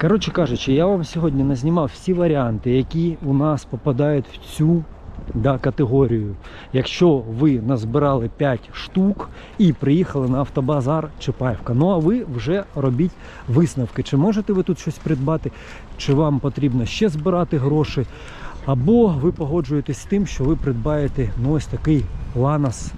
Коротше кажучи, я вам сьогодні назнімав всі варіанти, які у нас попадають в цю да, категорію. Якщо ви назбирали 5 штук і приїхали на автобазар Чапаївка, ну а ви вже робіть висновки, чи можете ви тут щось придбати, чи вам потрібно ще збирати гроші, або ви погоджуєтесь з тим, що ви придбаєте ну, ось такий ланос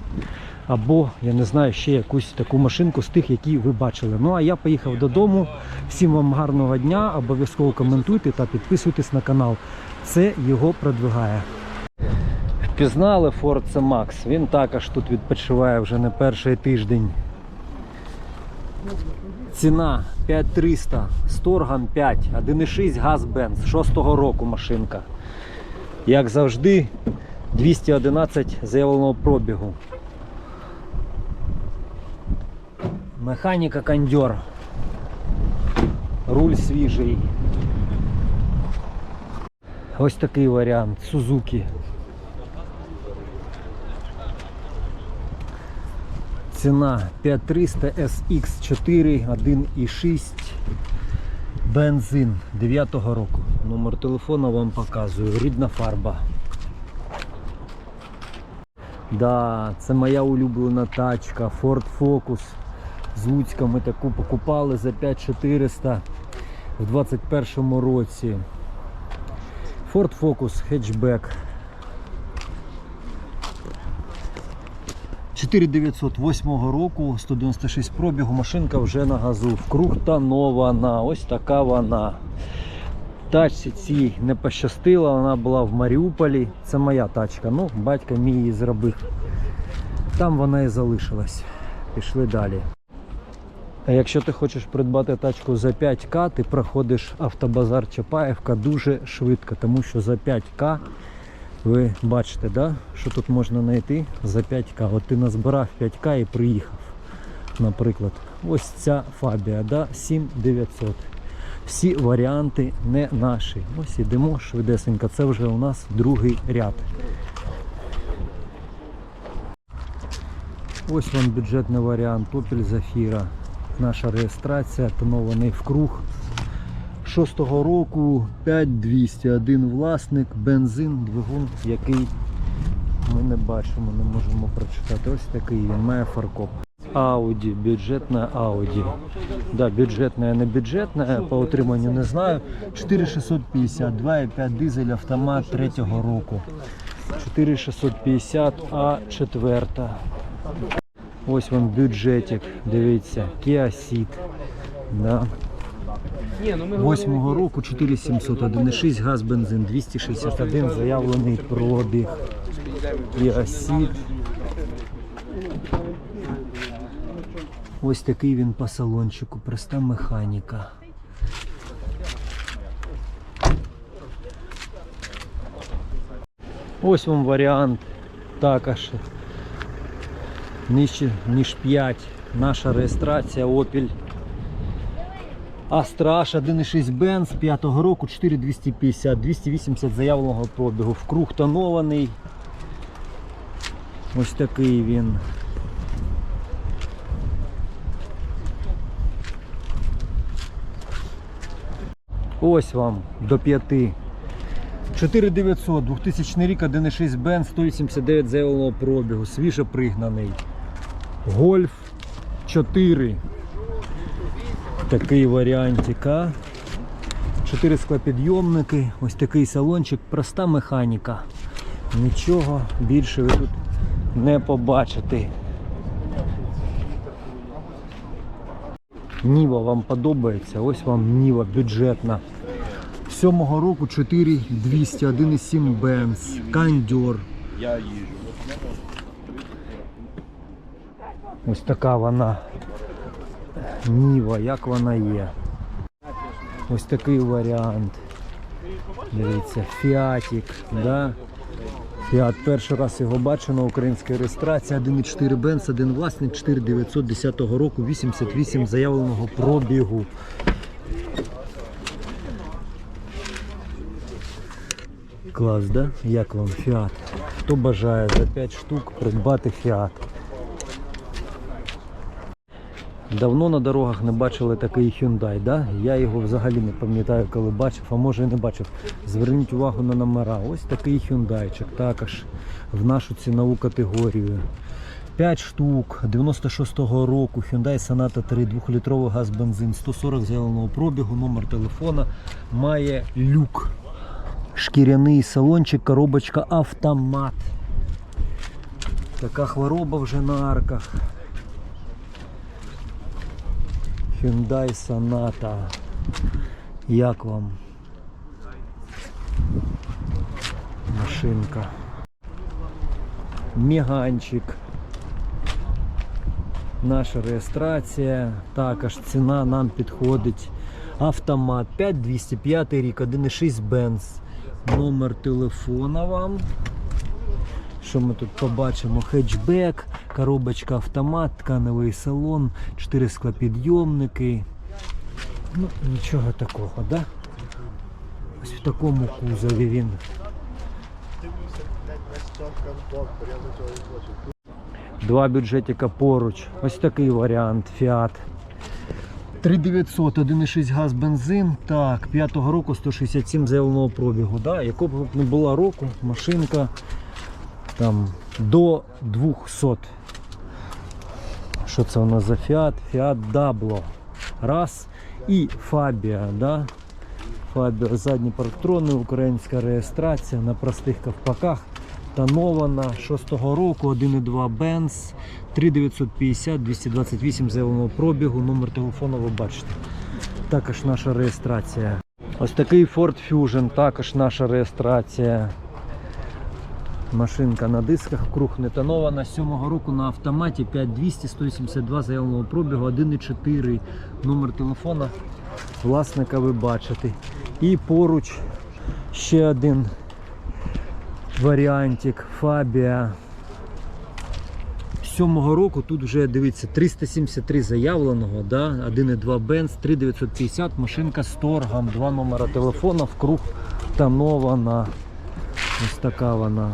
або я не знаю ще якусь таку машинку з тих, які ви бачили. Ну а я поїхав додому. Всім вам гарного дня. Обов'язково коментуйте та підписуйтесь на канал. Це його продвигає. Впізнали C Max. Він також тут відпочиває вже не перший тиждень. Ціна 5300, Сторган 5, 1,6 газ Benz, 6-го року машинка. Як завжди, 211 заявленого пробігу. Механіка кондьор. Руль свіжий. Ось такий варіант. Сузуки. Ціна 5300 SX4 1,6 бензин 9-го року. Номер телефону вам показую. Рідна фарба. Да, це моя улюблена тачка Ford Focus. З Луцька ми таку покупали за 5400 в 21 році. Ford Focus хетчбек. 4908 року, 196 пробігу, машинка вже на газу. Вкрухтанована, ось така вона. Тачці цій не пощастило, вона була в Маріуполі. Це моя тачка. Ну, батько мій її зробив. Там вона і залишилась. Пішли далі. А якщо ти хочеш придбати тачку за 5К, ти проходиш автобазар Чапаєвка дуже швидко, тому що за 5К ви бачите, да, що тут можна знайти за 5К. От ти назбирав 5К і приїхав. Наприклад, ось ця фабія, да, 7900. Всі варіанти не наші. Ось ідемо швидесенько. Це вже у нас другий ряд. Ось вам бюджетний варіант Opel Zafira. Наша реєстрація, тонований в круг. 6-го року 5200, один власник, бензин, двигун, який ми не бачимо, не можемо прочитати. Ось такий він, має фаркоп. Audi, бюджетна Audi. Да, бюджетна, не бюджетна, по утриманню не знаю. 4650, 2,5 дизель, автомат 3-го року. 4650 А4. Ось вам бюджетик, дивіться, Kia Ceed. Да. Восьмого року 4700, 1,6 газ, бензин, 261 заявлений пробіг. Kia Ceed. Ось такий він по салончику, проста механіка. Ось вам варіант також нижче ніж 5. Наша реєстрація Opel H 1.6 Benz 5 року 4250, 280 заявленого пробігу. Вкруг тонований. Ось такий він. Ось вам до 5. 4900, 2000 рік, 1.6 Benz, 189 заявленого пробігу, свіже пригнаний. Гольф 4. Такий варіантик. а. Чотири склопідйомники, ось такий салончик, проста механіка. Нічого більше ви тут не побачите. Ніва вам подобається, ось вам Ніва бюджетна. 7-го року 4200, 1,7 Benz, Кандьор. Я їжджу. Ось така вона Ніва, як вона є. Ось такий варіант. Дивіться, фіатік, да? Фіат перший раз його бачу на українській реєстрації. 1,4 Benz, один власник 4910 року, 88 заявленого пробігу. Клас, да? Як вам фіат? Хто бажає за 5 штук придбати фіат? Давно на дорогах не бачили такий Hyundai, да? Я його взагалі не пам'ятаю, коли бачив, а може і не бачив. Зверніть увагу на номера. Ось такий Hyundaiчик, також в нашу цінову категорію. 5 штук 96-го року Hyundai Sonata 3, 2-літровий газ бензин, 140 зеленого пробігу, номер телефона, має люк. Шкіряний салончик, коробочка автомат. Така хвороба вже на арках. Hyundai Sonata. Як вам? Машинка. Міганчик. Наша реєстрація. Також ціна нам підходить. Автомат 5205 рік, 1,6 Benz. Номер телефона вам. Що ми тут побачимо? Хетчбек, коробочка автомат, тканевий салон, 4 склопідйомники. Ну, нічого такого, да? Ось в такому кузові він. Два бюджетика поруч. Ось такий варіант Fiat. 3900, 1,6 газ бензин. Так, 5-го року 167 заявленого пробігу. Да? Якого б не була року, машинка там до 200. Що це у нас за Fiat? Fiat Dablo. Раз. І Fabia, да? Fabia задні парктрони, українська реєстрація на простих ковпаках. Тонована 6-го року, 1,2 Benz, 3950, 228 заявленого пробігу, номер телефону ви бачите. Також наша реєстрація. Ось такий Ford Fusion, також наша реєстрація. Машинка на дисках, круг не тонована. 7-го року на автоматі 5200, 182 заявленого пробігу, 1,4 номер телефона. Власника ви бачите. І поруч ще один варіантик Фабія. 7-го року тут вже дивіться 373 заявленого, да? 1,2 Benz, 3950, машинка з торгом, два номера телефона, в круг тонована. Ось така вона.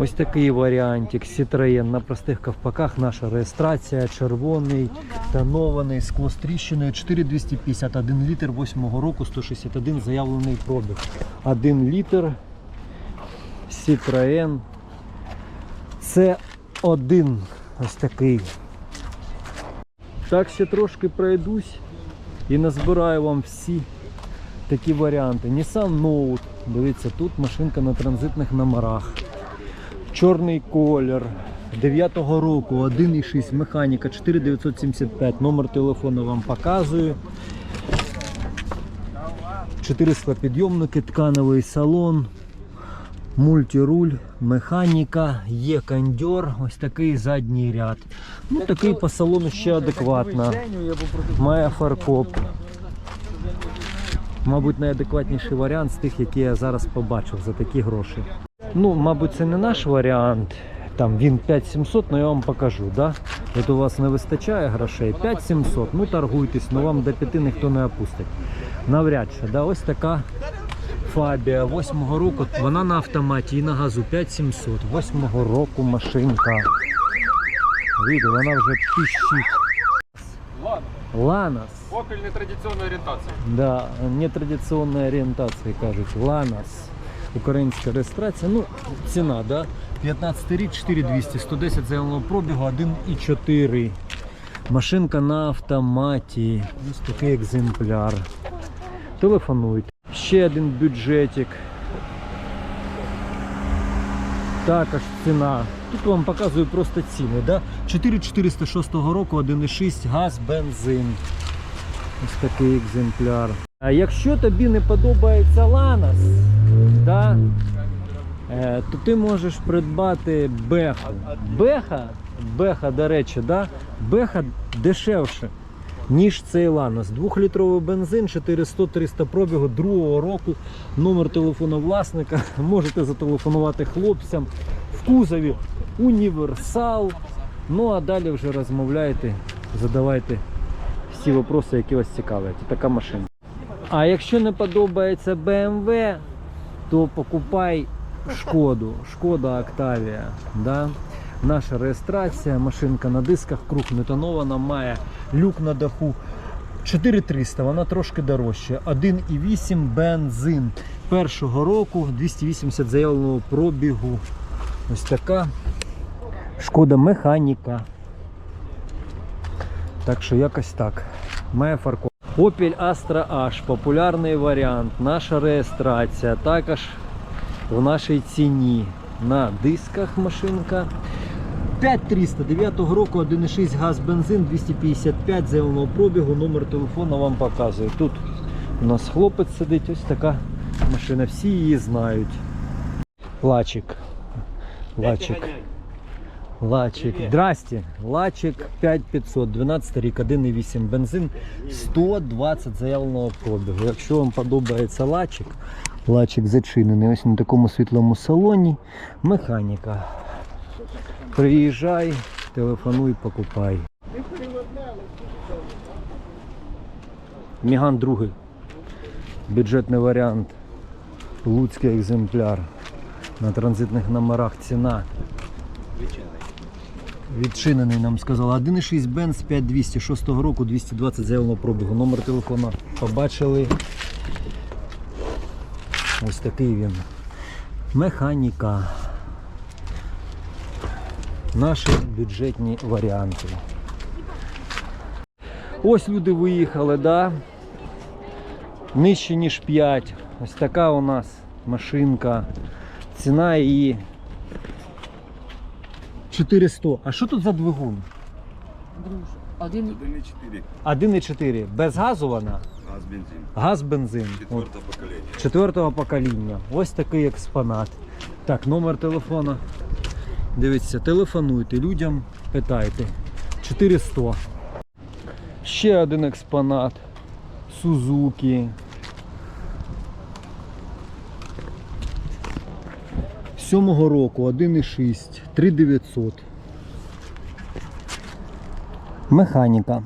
Ось такий варіантик Citroën на простих ковпаках. Наша реєстрація, червоний, тонований, скло з тріщиною, 4250, 1 літр 8 року, 161 заявлений пробіг. 1 літр Citroën. Це один ось такий. Так ще трошки пройдусь і назбираю вам всі такі варіанти. Nissan Note. Дивіться, тут машинка на транзитних номерах. Чорний колір. 9-го року 1,6 механіка 4975. Номер телефону вам показую. 4 склопідйомники, тканевий салон, мультируль, механіка, є кондьор, ось такий задній ряд. Ну такий по салону ще адекватно. Має фаркоп. Мабуть, найадекватніший варіант з тих, які я зараз побачив за такі гроші. Ну, мабуть, це не наш варіант. Там він 5700, але я вам покажу. Да? От у вас не вистачає грошей. 5700, ну торгуйтесь, ну вам до 5 ніхто не опустить. Навряд чи. Да? Ось така Фабія 8-го року. Вона на автоматі і на газу 5700. 8-го року машинка. Видите, вона вже пищить. Ланос. Opel нетрадиційної орієнтації. Да, нетрадиційної орієнтації кажуть. Ланос. Українська реєстрація. Ну, ціна, да? 15 рік, 4200, 110 заявленого пробігу, 1,4. Машинка на автоматі. Ось такий екземпляр. Телефонуйте. Ще один бюджетик. Також ціна. Тут вам показую просто ціни. Да? 4406 року, 1,6 газ, бензин. Ось такий екземпляр. А якщо тобі не подобається Ланос, да, е, то ти можеш придбати Беху. Беха, Беха, до речі, да, Беха дешевше, ніж цей Ланос. Двохлітровий бензин, 400-300 пробігу другого року. Номер телефону власника. Можете зателефонувати хлопцям. В кузові універсал. Ну а далі вже розмовляйте, задавайте всі вопроси, які вас цікавлять. Така машина. А якщо не подобається BMW, то покупай шкоду. Шкода Octavia. Да? Наша реєстрація, машинка на дисках, круг не тонована, має люк на даху. 4300, вона трошки дорожча. 1,8 бензин. Першого року 280 заявленого пробігу. Ось така шкода механіка. Так що якось так. Має фарко. Opel Astra H, популярний варіант, наша реєстрація, також в нашій ціні. На дисках машинка. 5300 9 року 1,6 газ бензин 255 заявленого пробігу, номер телефону вам показую. Тут у нас хлопець сидить, ось така машина, всі її знають. Лачик. Лачик. Лачик. Здрасте. Лачик 5500, 12 рік, 1,8 бензин, 120 заявленого пробігу. Якщо вам подобається лачик, лачик зачинений ось на такому світлому салоні. Механіка. Приїжджай, телефонуй, покупай. Міган другий. Бюджетний варіант. Луцький екземпляр. На транзитних номерах ціна. Відчинений нам сказали. 1,6 Benz 5200 6 року 220 заявленого пробігу. Номер телефона побачили. Ось такий він. Механіка. Наші бюджетні варіанти. Ось люди виїхали, да? Нижче ніж 5. Ось така у нас машинка. Ціна її 400. А що тут за двигун? Один 1,4 1,4. Без газу вона? Газ бензин. Газ бензин. От, Четвертое поколение. четвертого покоління. Ось такий експонат. Так, номер телефона. Дивіться, телефонуйте людям, питайте. 400. Ще один експонат. Сузуки. Сьомого року 1,6, 3900. Механіка.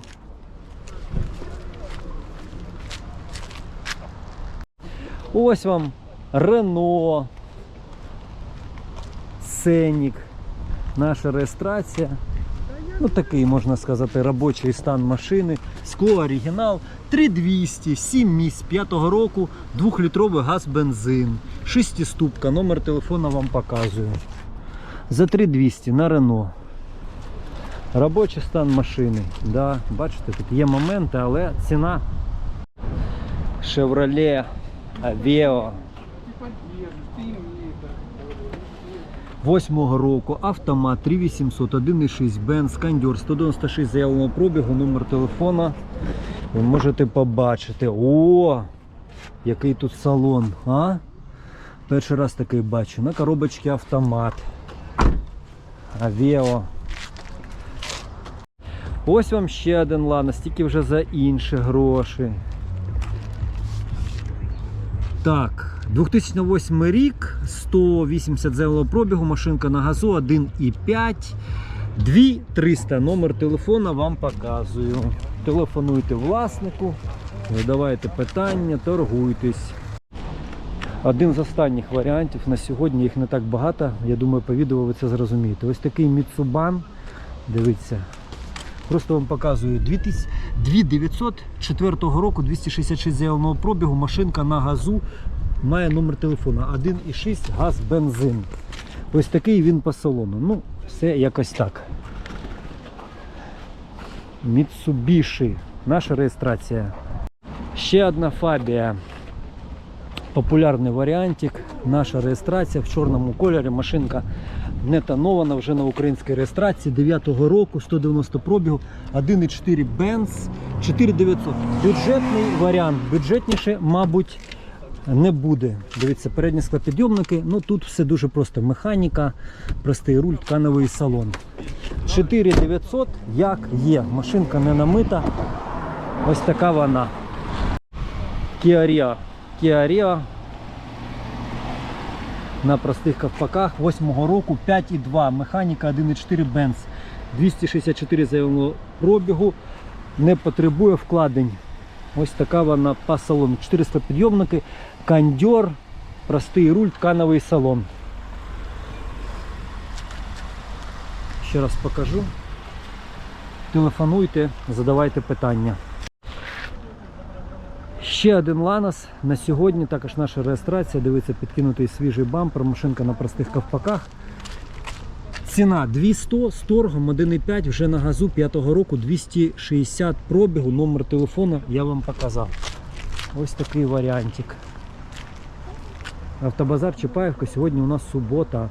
Ось вам Рено, Сенік, наша реєстрація. Ну, такий, можна сказати, робочий стан машини. Скло оригінал 3200, 7 місць 5 року, 2-літровий газ бензин, 6-ступка, номер телефона вам показую. За 3200 на Рено. Робочий стан машини. Да, бачите, тут є моменти, але ціна Chevrolet Aveo Восьмого року автомат 3800 1,6 Benz Кондьор 196 заявленого пробігу, номер телефона. Ви можете побачити. О! Який тут салон, а? Перший раз такий бачу. На коробочці автомат. Авео. Ось вам ще один Ланос, тільки вже за інші гроші. Так, 2008 рік, 180 зелого пробігу, машинка на газу 1,5, 2300. Номер телефона вам показую. Телефонуйте власнику, задавайте питання, торгуйтесь. Один з останніх варіантів на сьогодні їх не так багато. Я думаю, по відео ви це зрозумієте. Ось такий Mitsuban. Дивіться. Просто вам показую 2904 року 266 заявленого пробігу. Машинка на газу має номер телефона 1,6 газ бензин. Ось такий він по салону. Ну, все якось так. Mitsubishi. Наша реєстрація. Ще одна фабія. Популярний варіантик. Наша реєстрація в чорному кольорі. Машинка не тонована вже на українській реєстрації 9-го року, 190 пробігу, 1,4 Benz, 4900. Бюджетний варіант. Бюджетніше, мабуть, не буде. Дивіться, передні склопідйомники. Ну тут все дуже просто. Механіка, простий руль, ткановий салон. 4900, як є. Машинка не намита. Ось така вона. Kia Rio на простих ковпаках 8 року 5,2 механіка 1,4 Benz 264 заявленого пробігу не потребує вкладень ось така вона по салону 400 підйомники кондьор простий руль ткановий салон ще раз покажу. Телефонуйте, задавайте питання. Ще один Ланос на сьогодні. Також наша реєстрація. Дивиться підкинутий свіжий бампер. Машинка на простих ковпаках. Ціна 200 з торгом 1,5 вже на газу 5-го року 260 пробігу. Номер телефону я вам показав. Ось такий варіантик. Автобазар Чапаївка. Сьогодні у нас субота.